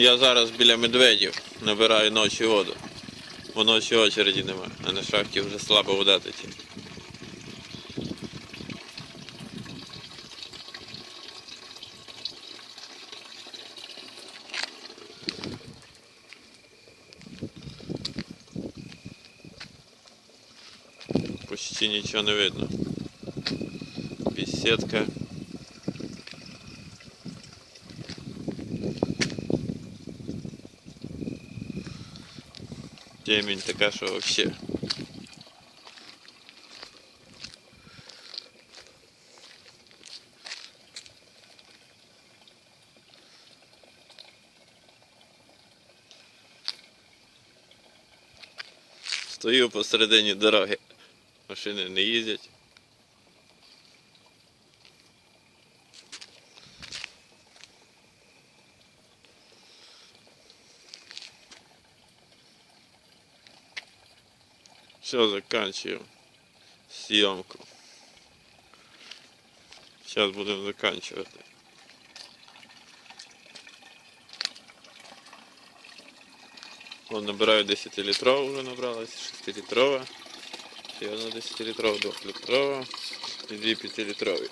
Я зараз біля медведів набираю ночі воду. Бо ночі очереді немає, а на шахті вже слабо вода тече. Почти нічого не видно. Беседка. Темень така, що вообще. Стою посередині дороги. Машини не їздять. Все, заканчиваем съемку. Сейчас будем заканчивать. Вон набираю 10 литров уже набралась, 6 литрова. Ще одна 10 литрова, 2 литрова і 2 5 литрові.